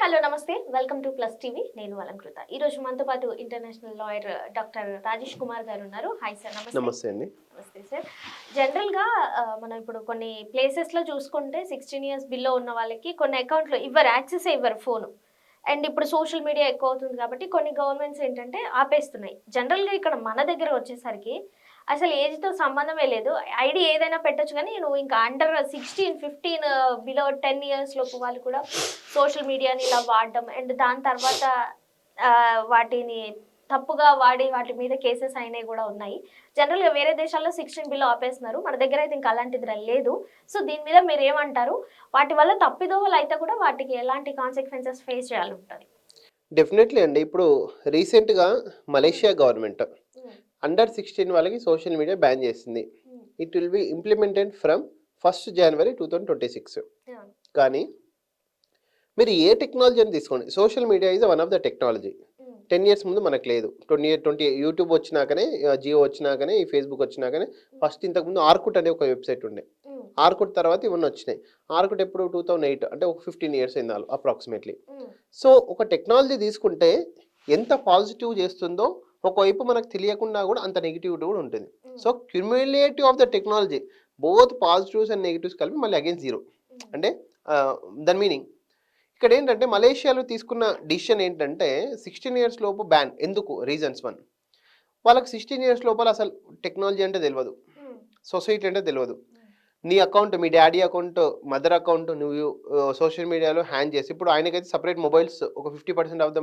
Hello నమస్తే. Welcome to plus TV నేను అలంకృత. ఈ రోజు మనతో పాటు international lawyer doctor Rajesh Kumar garu ఉన్నారు. హాయ్ సార్ నమస్తే. నమస్తే అండి. నమస్తే సార్ జనరల్గా మనం ఇప్పుడు కొన్ని ప్లేసెస్లో చూసుకుంటే సిక్స్టీన్ ఇయర్స్ బిలో ఉన్న వాళ్ళకి కొన్ని అకౌంట్లు ఇవ్వరు యాక్సెస్ ఇవ్వరు ఫోను అండ్ ఇప్పుడు సోషల్ మీడియా ఎక్కువ అవుతుంది కాబట్టి కొన్ని గవర్నమెంట్స్ ఏంటంటే ఆపేస్తున్నాయి. జనరల్గా ఇక్కడ మన దగ్గర వచ్చేసరికి అసలు ఏజ్తో సంబంధమే లేదు. ఐడి ఏదైనా పెట్టొచ్చు కానీ నువ్వు ఇంకా under sixteen fifteen below ten years లోపు వాళ్ళు కూడా సోషల్ మీడియాని ఇలా వాడడం అండ్ దాని తర్వాత uh, వాటిని తప్పుగా వాడి వాటి మీద కేసెస్ అయినవి కూడా ఉన్నాయి. జనరల్గా వేరే దేశాల్లో సిక్స్టీన్ బిలో ఆపేస్తున్నారు. మన దగ్గర అయితే ఇంకా అలాంటిది లేదు. సో దీని మీద మీరు ఏమంటారు? వాటి వల్ల తప్పిదోవలు అయితే కూడా వాటికి ఎలాంటి కాన్సిక్వెన్సెస్ ఫేస్ చేయాలి ఉంటుంది. డెఫినెట్లీ అండి. ఇప్పుడు రీసెంట్గా మలేషియా గవర్నమెంట్ అండర్ సిక్స్టీన్ వాళ్ళకి సోషల్ మీడియా బ్యాన్ చేసింది. It will be implemented from first January two thousand twenty six కానీ మీరు ఏ టెక్నాలజీ అని తీసుకోండి. Social media is one of the technology ten years ముందు మనకు లేదు. ట్వంటీ ట్వంటీ యూట్యూబ్ వచ్చినాకనే జియో వచ్చినాకనే ఈ ఫేస్బుక్ వచ్చినాకనే ఫస్ట్ ఇంతకుముందు ఆర్కుట్ అనే ఒక వెబ్సైట్ ఉండే. ఆర్కుట్ తర్వాత ఇవన్నీ వచ్చినాయి. ఆర్కుట్ ఎప్పుడు? టూ థౌజండ్ ఎయిట్ అంటే ఒక ఫిఫ్టీన్ ఇయర్స్ అయింది అప్రాక్సిమేట్లీ సో ఒక టెక్నాలజీ తీసుకుంటే ఎంత పాజిటివ్ చేస్తుందో ఒకవైపు మనకు తెలియకుండా కూడా అంత నెగిటివిటీ కూడా ఉంటుంది. So cumulative of the technology both positives and negatives కలిపి మళ్ళీ అగైన్ జీరో అంటే దాని మీనింగ్ ఇక్కడ ఏంటంటే మలేషియాలో తీసుకున్న డిసిషన్ ఏంటంటే సిక్స్టీన్ ఇయర్స్ లోపు బ్యాన్ ఎందుకు? రీజన్స్ వన్ వాళ్ళకి సిక్స్టీన్ ఇయర్స్ లోపల అసలు టెక్నాలజీ అంటే తెలియదు సొసైటీ అంటే తెలియదు నీ అకౌంట్ మీ డాడీ అకౌంట్ మదర్ అకౌంట్ నువ్వు సోషల్ మీడియాలో హ్యాండ్ చేసి ఇప్పుడు ఆయనకైతే సపరేట్ మొబైల్స్ ఒక fifty percent of the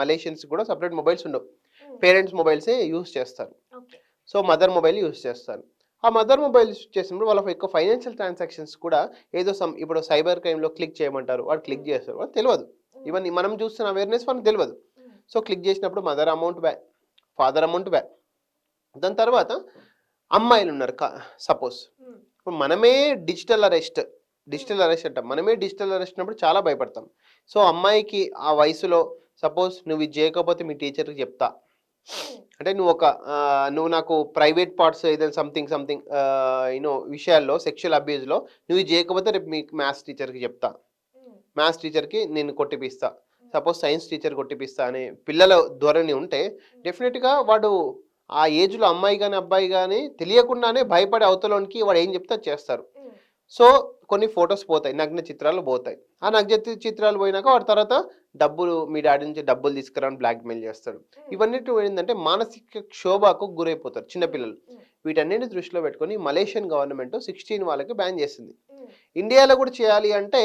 Malaysians కూడా సపరేట్ మొబైల్స్ ఉండవు. పేరెంట్స్ మొబైల్సే యూస్ చేస్తారు. సో మదర్ మొబైల్ యూస్ చేస్తారు. ఆ మదర్ మొబైల్ యూస్ చేసినప్పుడు వాళ్ళ యొక్క ఫైనాన్షియల్ ట్రాన్సాక్షన్స్ కూడా ఏదో సమ్ ఇప్పుడు సైబర్ క్రైమ్లో క్లిక్ చేయమంటారు వాడు క్లిక్ చేస్తారు వాడు తెలియదు ఇవన్నీ మనం చూస్తున్న అవేర్నెస్ మనకు తెలియదు సో క్లిక్ చేసినప్పుడు మదర్ అమౌంట్ బ్యా ఫాదర్ అమౌంట్ బ్యా. దాని తర్వాత అమ్మాయిలు ఉన్నారు సపోజ్. ఇప్పుడు మనమే డిజిటల్ అరెస్ట్ డిజిటల్ అరెస్ట్ అంటాం. మనమే డిజిటల్ అరెస్ట్ అన్నప్పుడు చాలా భయపడతాం. సో అమ్మాయికి ఆ వయసులో సపోజ్ నువ్వు ఇది చేయకపోతే మీ టీచర్కి చెప్తా. అంటే నువ్వు ఒక నువ్వు నాకు ప్రైవేట్ పార్ట్స్ ఏదైనా సంథింగ్ సంథింగ్ యూనో విషయాల్లో సెక్షువల్ అబ్యూస్లో నువ్వు చేయకపోతే రేపు మీకు మ్యాథ్స్ టీచర్కి చెప్తా. మ్యాథ్స్ టీచర్కి నేను కొట్టిపిస్తా. సపోజ్ సైన్స్ టీచర్ కొట్టిపిస్తా అనే పిల్లల ధోరణి ఉంటే డెఫినెట్గా వాడు ఆ ఏజ్లో అమ్మాయి కానీ అబ్బాయి కానీ తెలియకుండానే భయపడే అవతలోనికి వాడు ఏం చెప్తే చేస్తారు. సో కొన్ని ఫొటోస్ పోతాయి. నగ్న చిత్రాలు పోతాయి. ఆ నగ్న చిత్రాలు పోయినాక వాడి తర్వాత డబ్బులు మీ డాడీ నుంచి డబ్బులు తీసుకురాని బ్లాక్మెయిల్ చేస్తాడు. ఇవన్నీ ఏంటంటే మానసిక క్షోభకు గురైపోతారు చిన్నపిల్లలు వీటన్నిటిని దృష్టిలో పెట్టుకొని మలేషియన్ గవర్నమెంట్ సిక్స్టీన్ వాళ్ళకి బ్యాన్ చేసింది. ఇండియాలో కూడా చేయాలి అంటే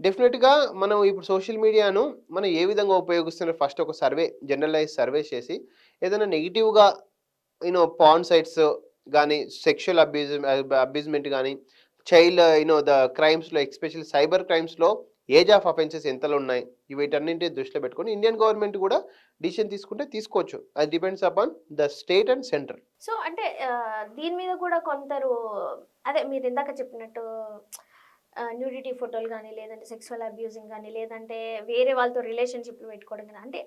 డెఫినెట్గా మనం ఇప్పుడు సోషల్ మీడియాను మనం ఏ విధంగా ఉపయోగిస్తున్నారు ఫస్ట్ ఒక సర్వే జనరలైజ్ సర్వే చేసి ఏదైనా నెగిటివ్గా యూనో పాన్ సైట్స్ కానీ సెక్షువల్ అబ్యూజ్ అబ్యూజ్మెంట్ కానీ చైల్డ్ యూనో ద క్రైమ్స్లో ఎస్పెషల్లీ సైబర్ క్రైమ్స్లో ఏజ్ ఆఫ్ అఫెన్సెస్ ఎంతలో ఉన్నాయి వీటన్నింటి దృష్టిలో పెట్టుకొని ఇండియన్ గవర్నమెంట్ కూడా డిసిషన్ తీసుకుంటే తీసుకోవచ్చు. అది depends upon the state and centre so అంటే దీని మీద కూడా కొందరు అదే మీరు ఇందాక చెప్పినట్టు న్యూడిటీ ఫోటోలు కానీ లేదంటే సెక్సువల్ అబ్యూజింగ్ కానీ లేదంటే వేరే వాళ్ళతో రిలేషన్షిప్లు పెట్టుకోవడం కానీ అంటే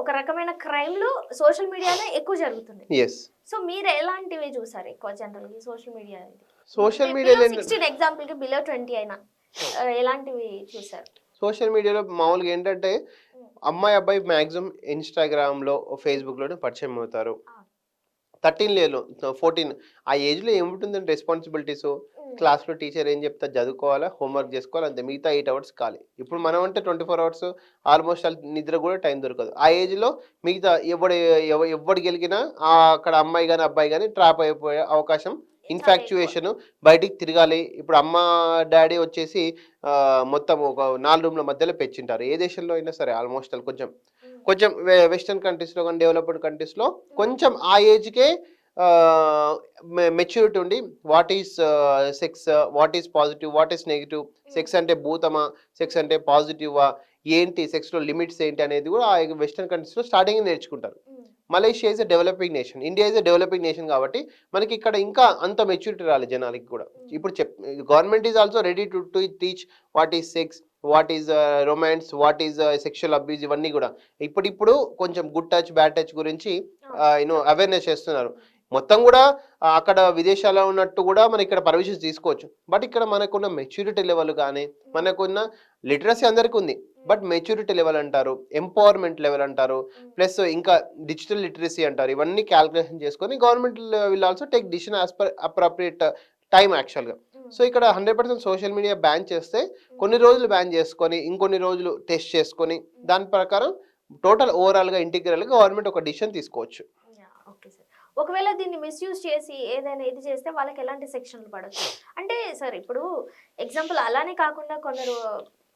ఒక రకమైన క్రైమ్లు సోషల్ మీడియాలో ఎక్కువ ఎస్ సో మీరు ఎలాంటివి చూసారు ఎక్కువ జనరల్ సోషల్ మీడియా సోషల్ మీడియాలో సిక్స్టీన్ ఎగ్జాంపుల్కి బిలో ట్వంటీ అయినా ఎలాంటివి చూసారు? సోషల్ మీడియాలో మామూలుగా ఏంటంటే అమ్మాయి అబ్బాయి మ్యాక్సిమం ఇన్స్టాగ్రామ్లో ఫేస్బుక్లోనే పరిచయం అవుతారు. థర్టీన్ లేదు ఫోర్టీన్. ఆ ఏజ్లో ఏముంటుందంటే రెస్పాన్సిబిలిటీస్? క్లాస్లో టీచర్ ఏం చెప్తా? చదువుకోవాలా? హోంవర్క్ చేసుకోవాలి? అంతే. మిగతా ఎయిట్ అవర్స్ ఖాళీ. ఇప్పుడు మనం అంటే ట్వంటీ ఫోర్ అవర్స్ ఆల్మోస్ట్ నిద్ర కూడా టైం దొరకదు. ఆ ఏజ్లో మిగతా ఎవడు ఎవ- ఎవడు గెలిగినా అక్కడ అమ్మాయి కానీ అబ్బాయి కానీ ట్రాప్ అయిపోయే అవకాశం ఇన్ఫాక్చుయేషన్ బయటికి తిరగాలి. ఇప్పుడు అమ్మ డాడీ వచ్చేసి మొత్తం ఒక నాలుగు రూమ్ల మధ్యలో పెంచుంటారు ఏ దేశంలో అయినా సరే ఆల్మోస్ట్ కొంచెం కొంచెం వెస్టర్న్ కంట్రీస్లో కానీ డెవలప్డ్ కంట్రీస్లో కొంచెం ఆ ఏజ్కే మెచ్యూరిటీ ఉండి what is sex what is positive what is negative sex అంటే భూతమా సెక్స్ అంటే పాజిటివా ఏంటి సెక్స్లో లిమిట్స్ ఏంటి అనేది కూడా ఆ వెస్టర్న్ కంట్రీస్లో స్టార్టింగ్ నేర్చుకుంటారు. Malaysia is a developing nation India is a developing nation కాబట్టి మనకి ఇక్కడ ఇంకా అంత మెచ్యూరిటీ రాలి జనాలకి కూడా. ఇప్పుడు చెప్ government is also ready to to teach what is sex what is romance what is sexual abuse ఇవన్నీ కూడా. ఇప్పుడిప్పుడు కొంచెం గుడ్ టచ్ బ్యాడ్ టచ్ గురించి యూనో అవేర్నెస్ చేస్తున్నారు. మొత్తం కూడా అక్కడ విదేశాల్లో ఉన్నట్టు కూడా మనం ఇక్కడ పర్మిషన్స్ తీసుకోవచ్చు. బట్ ఇక్కడ మనకున్న మెచ్యూరిటీ లెవెల్ కానీ మనకున్న లిటరసీ అందరికీ ఉంది. బట్ మెచ్యూరిటీ లెవెల్ అంటారు ఎంపవర్మెంట్ లెవెల్ అంటారు ప్లస్ ఇంకా డిజిటల్ లిటరసీ అంటారు. ఇవన్నీ క్యాల్కులేషన్ చేసుకొని government will also take decision as per appropriate time యాక్చువల్గా సో ఇక్కడ hundred percent social media ban చేస్తే కొన్ని రోజులు బ్యాన్ చేసుకొని ఇంకొన్ని రోజులు టెస్ట్ చేసుకొని దాని ప్రకారం టోటల్ ఓవరాల్గా ఇంటిగ్రల్గా గవర్నమెంట్ ఒక డిసిషన్ తీసుకోవచ్చు. ఓకే సార్ ఒకవేళ దీన్ని మిస్యూజ్ చేసి ఏదైనా ఇది చేస్తే వాళ్ళకి ఎలాంటి సెక్షన్లు పడచ్చు? అంటే సార్ ఇప్పుడు ఎగ్జాంపుల్ అలానే కాకుండా కొందరు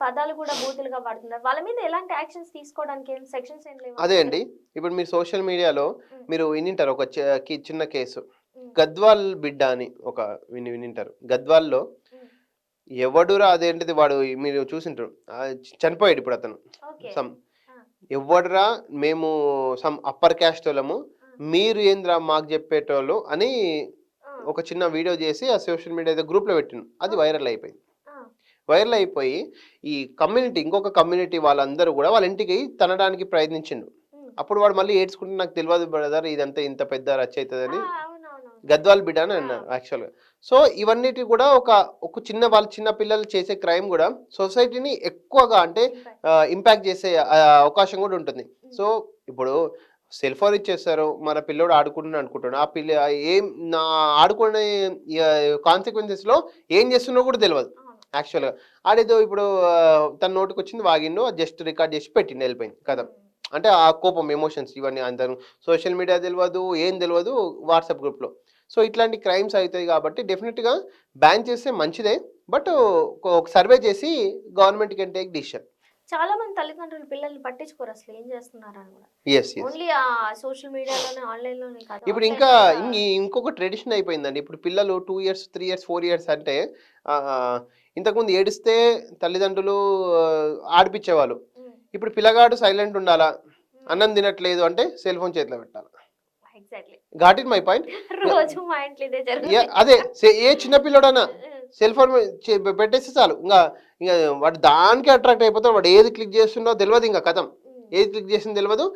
పదాలు కూడా బూతులుగా వాడుతున్నారు. వాళ్ళ మీద ఎలాంటి యాక్షన్స్ తీసుకోవడానికి ఏం సెక్షన్స్ ఏం లేవు? అదే అండి. ఇప్పుడు మీరు సోషల్ మీడియాలో మీరు వినింటారు ఒక చిన్న కేసు గద్వాల్ బిడ్డ అని ఒక విని వినింటారు. గద్వాల్లో ఎవడురా అదేంటిది వాడు మీరు చూసింటారు చనిపోయాడు ఇప్పుడు అతను. సమ్ ఎవడురా మేము సమ్ అప్పర్ క్యాస్ట్ వాళ్ళము. మీరు ఏంద్రా మాకు చెప్పేటోళ్ళు అని ఒక చిన్న వీడియో చేసి ఆ సోషల్ మీడియా గ్రూప్లో పెట్టిండు. అది వైరల్ అయిపోయింది. వైరల్ అయిపోయి ఈ కమ్యూనిటీ ఇంకొక కమ్యూనిటీ వాళ్ళందరూ కూడా వాళ్ళ ఇంటికి తనడానికి ప్రయత్నించిండు. అప్పుడు వాడు మళ్ళీ ఏడ్చుకుంటే నాకు తెలియదు బ్రదర్ ఇదంతా ఇంత పెద్ద రచ్చ అవుతుందని గద్వాల్ బిడ్డ అని అన్నారు యాక్చువల్గా సో ఇవన్నిటి కూడా ఒక ఒక చిన్న వాళ్ళ చిన్న పిల్లలు చేసే క్రైమ్ కూడా సొసైటీని ఎక్కువగా అంటే ఇంపాక్ట్ చేసే అవకాశం కూడా ఉంటుంది. సో ఇప్పుడు సెల్ ఫోన్ ఇచ్చేస్తారు మన పిల్లోడు ఆడుకుంటున్నాడు అనుకుంటున్నాడు ఆ పిల్ల ఏం నా ఆడుకునే కాన్సిక్వెన్సెస్లో ఏం చేస్తున్నో కూడా తెలియదు యాక్చువల్గా ఆడేదో ఇప్పుడు తన నోటికి వచ్చింది వాగిండు జస్ట్ రికార్డ్ చేసి పెట్టిండు వెళ్ళిపోయింది కదా అంటే ఆ కోపం ఎమోషన్స్ ఇవన్నీ అందరూ. సోషల్ మీడియా తెలియదు ఏం తెలియదు వాట్సాప్ గ్రూప్లో సో ఇట్లాంటి క్రైమ్స్ అవుతాయి కాబట్టి డెఫినెట్గా బ్యాన్ చేస్తే మంచిదే. బట్ ఒక సర్వే చేసి గవర్నమెంట్ కెన్ టేక్ డిసిషన్. చాలా మంది తల్లిదండ్రులు పిల్లల్ని పట్టించుకోరు అసలు. ఏం చేస్తున్నారు అని కూడా. ఎస్ ఎస్ ఓన్లీ ఆ సోషల్ మీడియాలోనే కాదు ఇప్పుడు ఇంకా ఇంకొక ట్రెడిషన్ అయిపోయిందండి. ఇప్పుడు పిల్లలు two years three years four years అంటే ఇంతకుముందు ఏడిస్తే తల్లిదండ్రులు ఆడిపించేవాళ్ళు ఇప్పుడు పిల్లగాడు సైలెంట్ ఉండాలా? అన్నం తినట్లేదు అంటే సెల్ ఫోన్ చేతిలో పెట్టాలి? ఎగ్జాక్ట్లీ మై పాయింట్ రోజు మా ఇంట్లో ఇదే జరుగుతుంది. అదే ఏ చిన్న పిల్లడన్నా ఉమ్, సెల్ ఫోన్ పెట్టేస్తే చాలు. ఇంకా ఇంకా వాడు దానికి అట్రాక్ట్ అయిపోతాడు. వాడు ఏది క్లిక్ చేస్తుండో తెలియదు ఇంకా కథం. ఏది క్లిక్ చేసింది తెలియదు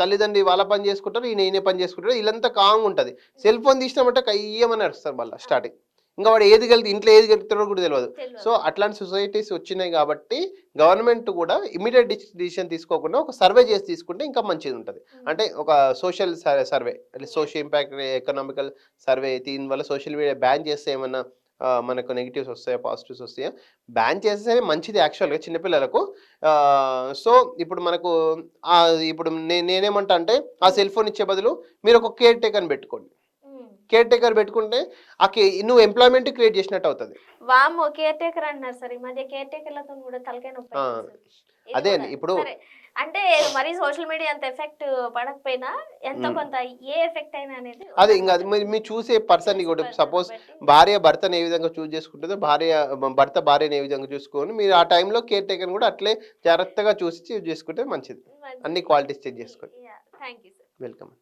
తల్లిదండ్రి వాళ్ళ పని చేసుకుంటారు ఈయన ఈయన పని చేసుకుంటారు వీళ్ళంతా కాంగ్ ఉంటుంది. సెల్ ఫోన్ తీసినామంటే కయ్యమని అరుస్తారు మళ్ళీ స్టార్టింగ్. ఇంకా వాడు ఏది కలిగి ఇంట్లో ఏది గెలుగుతాడో కూడా తెలియదు. సో అట్లాంటి సొసైటీస్ వచ్చినాయి కాబట్టి గవర్నమెంట్ కూడా ఇమీడియట్ డిసిషన్ తీసుకోకుండా ఒక సర్వే చేసి తీసుకుంటే ఇంకా మంచిది ఉంటుంది. అంటే ఒక సోషల్ సర్వే అంటే సోషల్ ఇంపాక్ట్ ఎకనామికల్ సర్వే దీనివల్ల సోషల్ మీడియా బ్యాన్ చేస్తే ఏమన్నా మనకు నెగిటివ్స్ వస్తాయా పాజిటివ్స్ వస్తాయా? బ్యాన్ చేస్తే మంచిది యాక్చువల్గా చిన్నపిల్లలకు సో ఇప్పుడు మనకు ఇప్పుడు నేనేమంటా అంటే ఆ సెల్ ఫోన్ ఇచ్చే బదులు మీరు ఒక కేర్ టేకర్ని పెట్టుకోండి. కేర్ టేకర్ పెట్టుకుంటే ఆ నువ్వు ఎంప్లాయ్మెంట్ క్రియేట్ చేసినట్టు అవుతుంది. కేర్ టేకర్ అంటున్నారు సార్. ఈ మధ్య కేర్ టేకర్లతో కూడా తలకాయ నొప్పి అదే ఇప్పుడు-. అంటే మరి సోషల్ మీడియా అంత ఎఫెక్ట్ పడకపోయినా ఎంతో. కొంత ఏ ఎఫెక్ట్ అయినా అనేది అదే ఇంకా అది మీరు చూసే పర్సన్ కూడా సపోజ్ భార్య భర్తను ఏ విధంగా చూస్ చేసుకుంటుందో భార్య భర్త భార్యను ఏ విధంగా చూసుకొని మీరు ఆ టైంలో కేర్ టేకర్ కూడా అట్లే జాగ్రత్తగా చూసి చూస్ చేసుకుంటే మంచిది. అన్ని క్వాలిటీస్ చెక్ చేసుకోండి. వెల్కమ్